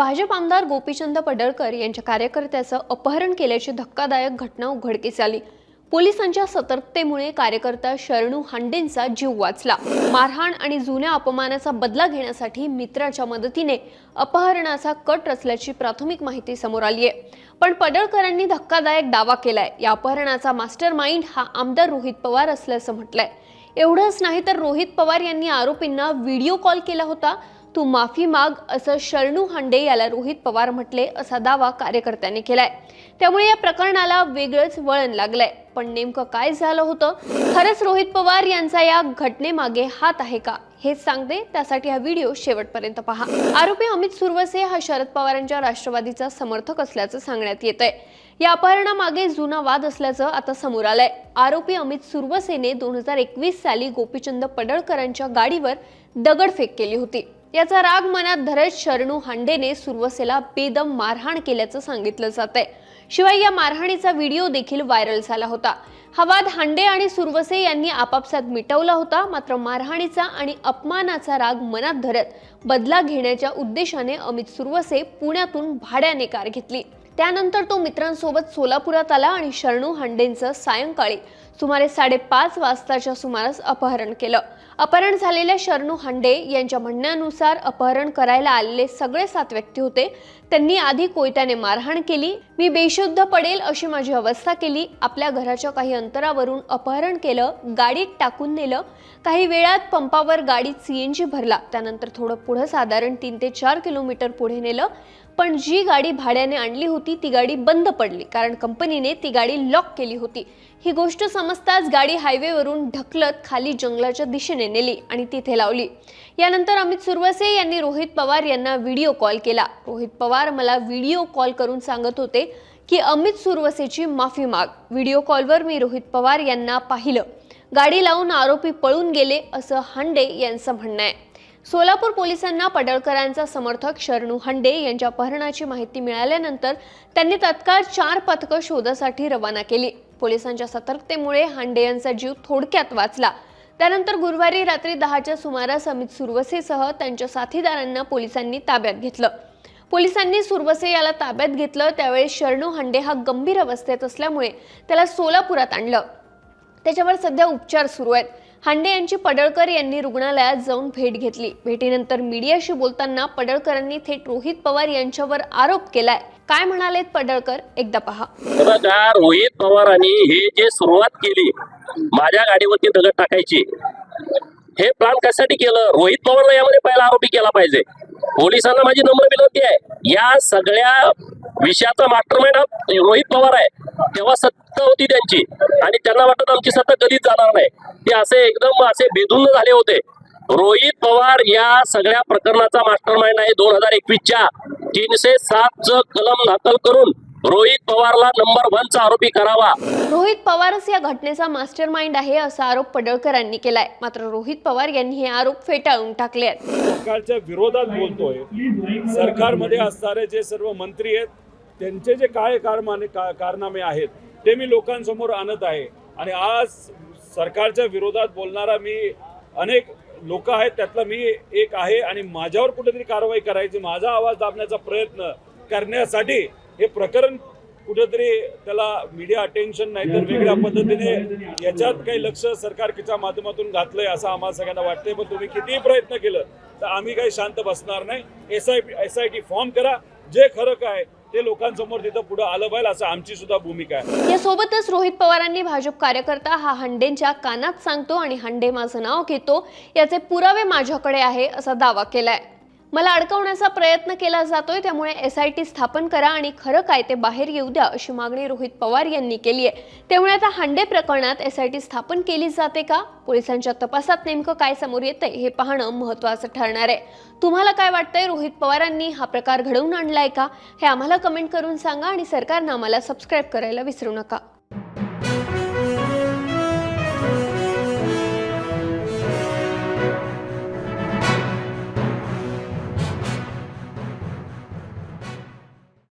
भाजप आमदार गोपीचंद पडळकर यांच्या कार्यकर्त्याचं अपहरण केल्याची धक्कादायक घटना उघडकीस आली. पोलिसांच्या सतर्कतेमुळे कार्यकर्ता शरणू हांडेंचा जीव वाचला. मारहाण आणि जुन्या अपमानाचा बदला घेण्यासाठी मित्राच्या मदतीने अपहरणाचा कट रचल्याची प्राथमिक माहिती समोर आली आहे पण पडळकरांनी धक्कादायक दावा केलाय. या अपहरणाचा मास्टर माइंड हा आमदार रोहित पवार असल्याचं म्हटलंय. एवढंच नाही तर रोहित पवार यांनी आरोपींना व्हिडिओ कॉल केला होता. तू माफी माग असं शरणू हांडे याला रोहित पवार म्हटले असा दावा कार्यकर्त्यांनी केलाय. त्यामुळे या प्रकरणाला वेगळंच वळण लागलंय. पण नेमकं काय झालं होतं? खरंच रोहित पवार यांचा या घटनेमागे हात आहे का? हेच सांगते. त्यासाठी हा व्हिडिओ शेवटपर्यंत पहा. आरोपी अमित सुरवसे हा शरद पवारांच्या राष्ट्रवादीचा समर्थक असल्याचं सांगण्यात येत आहे या अपहरणामागे जुना वाद असल्याचं आता समोर आलंय. आरोपी अमित सुरवसेने दोन हजार एकवीस साली गोपीचंद पडळकरांच्या गाडीवर दगडफेक केली होती. याचा राग मनात धरत शरणू हांडेने सुरवसेला बेदम मारहाण केल्याचं सांगितलं जात आहे शिवाय या मारहाणीचा व्हिडिओ देखील व्हायरल झाला होता. हा वाद हांडे आणि सुरवसे यांनी आपापसात मिटवला होता मात्र मारहाणीचा आणि अपमानाचा राग मनात धरत बदला घेण्याच्या उद्देशाने अमित सुरवसे पुण्यातून भाड्याने कार घेतली. त्यानंतर तो मित्रांसोबत सोलापुरात आला आणि शरणू हांडेंचं सायंकाळी सुमारे साडेपाच वाजताच्या सुमारास अपहरण केलं. अपहरण झालेल्या शरणू हांडे यांच्या म्हणण्यानुसार अपहरण करायला आलेले सगळे सात व्यक्ती होते. त्यांनी आधी कोयत्याने मारहाण केली. मी बेशुद्ध पडेल अशी माझी अवस्था केली. आपल्या घराच्या काही अंतरावरून अपहरण केलं गाडीत टाकून नेलं. काही वेळात पंपावर गाडीत सीएनजी भरला. त्यानंतर थोडं पुढं साधारण तीन ते चार किलोमीटर पुढे नेलं. पण जी गाडी भाड्याने आणली होती ती गाडी बंद पडली. कारण कंपनीने ती गाडी लॉक केली होती. ही गोष्ट समजताच गाडी हायवेवरून ढकलत खाली जंगलाच्या दिशेने नेली आणि तिथे लावली. यानंतर अमित सुरवसे यांनी रोहित पवार यांना व्हिडिओ कॉल केला. रोहित पवार मला व्हिडिओ कॉल करून सांगत होते की अमित सुरवसेची माफी माग. व्हिडिओ कॉलवर मी रोहित पवार यांना पाहिलं. गाडी लावून आरोपी पळून गेले असं हांडे यांचं म्हणणं आहे. सोलापूर पोलिसांना पडळकरांचा समर्थक शरणू हंडे यांच्या अपहरणाची माहिती मिळाल्यानंतर त्यांनी तत्काळ चार पथकं शोधासाठी रवाना केली. पोलिसांच्या सतर्कतेमुळे हांडे यांचा जीव थोडक्यात वाचला. त्यानंतर गुरुवारी रात्री दहाच्या सुमारास अमित सुरवसेसह त्यांच्या साथीदारांना पोलिसांनी ताब्यात घेतलं. पोलिसांनी सुरवसे याला ताब्यात घेतलं. त्यावेळी शरणू हंडे हा गंभीर अवस्थेत असल्यामुळे त्याला सोलापुरात आणलं. त्याच्यावर सध्या उपचार सुरू आहेत. हांडे यांची पडळकर यांनी रुग्णालयात जाऊन भेट घेतली. भेटीनंतर मीडियाशी बोलताना पडळकरांनी थेट रोहित पवार यांच्यावर आरोप केलाय. काय म्हणालेत पडळकर? एकदा पहा. खरं का रोहित पवारांनी हे जे सुरुवात केली माझ्या गाडीवरती दगड टाकायची हे प्लान कशासाठी केलं? रोहित पवारला यामध्ये पहिला आरोपी केला पाहिजे. पोलिसांना माझी नम्र विनंती आहे. या सगळ्या विषयाचा मास्टरमाइंड हा रोहित पवार आहे. तेव्हा सत्ता होती त्यांची. आणि त्यांना वाटत आमची सत्ता कधीच जाणार नाही. ते असे एकदम असे बेधुंद झाले होते. रोहित पवार या सगळ्या प्रकरणाचा मास्टरमाइंड आहे दोन हजार एकवीसच्या. तीनशे सात कलम दाखल करून रोहित पवारला नंबर वनचा आरोपी करावा. रोहित पवारच या घटनेचा मास्टर माइंड आहे असा आरोप पडळकरांनी केलाय. मात्र रोहित पवार यांनी हे आरोप फेटाळून टाकले आहेत. सरकारच्या विरोधात बोलतोय. सरकारमध्ये असणारे जे सर्व मंत्री आहेत त्यांचे जे काय कारमाने का कारनामे आहेत ते मी लोकांसमोर आणत आहे. आणि आज सरकारच्या विरोधात बोलणारा मी अनेक लोक आहेत त्यातला मी एक आहे आणि माझ्यावर कुठेतरी कारवाई करायची माझा आवाज दाबण्याचा प्रयत्न करण्यासाठी हे प्रकरण कुठेतरी त्याला मीडिया अटेन्शन नाही तर वेगळ्या पद्धतीने याच्यात काही लक्ष सरकारच्या माध्यमातून घातलंय असं आम्हाला सगळ्यांना वाटतंय. पण तुम्ही कितीही प्रयत्न केलं तर आम्ही काही शांत बसणार नाही. S I S I T form करा. जे खरं काय ते लोकांसमोर तिथं पुढे आलं पाहिजे असं आमची सुद्धा भूमिका आहे. यासोबतच रोहित पवारांनी भाजप कार्यकर्ता हा हंडेंच्या कानात सांगतो आणि हंडे माझं नाव घेतो याचे पुरावे माझ्याकडे आहे असा दावा केलाय. मला अडकवण्याचा प्रयत्न केला जातोय त्यामुळे एस आय टी स्थापन करा आणि खरं काय ते बाहेर येऊ द्या अशी मागणी रोहित पवार यांनी केली आहे. त्यामुळे आता हांडे प्रकरणात एस आय टी स्थापन केली जाते का? पोलिसांच्या तपासात नेमकं काय समोर येतंय हे पाहणं महत्त्वाचं ठरणार आहे. तुम्हाला काय वाटतंय? रोहित पवारांनी हा प्रकार घडवून आणलाय का? हे आम्हाला कमेंट करून सांगा आणि सरकारनं आम्हाला सबस्क्राईब करायला विसरू नका.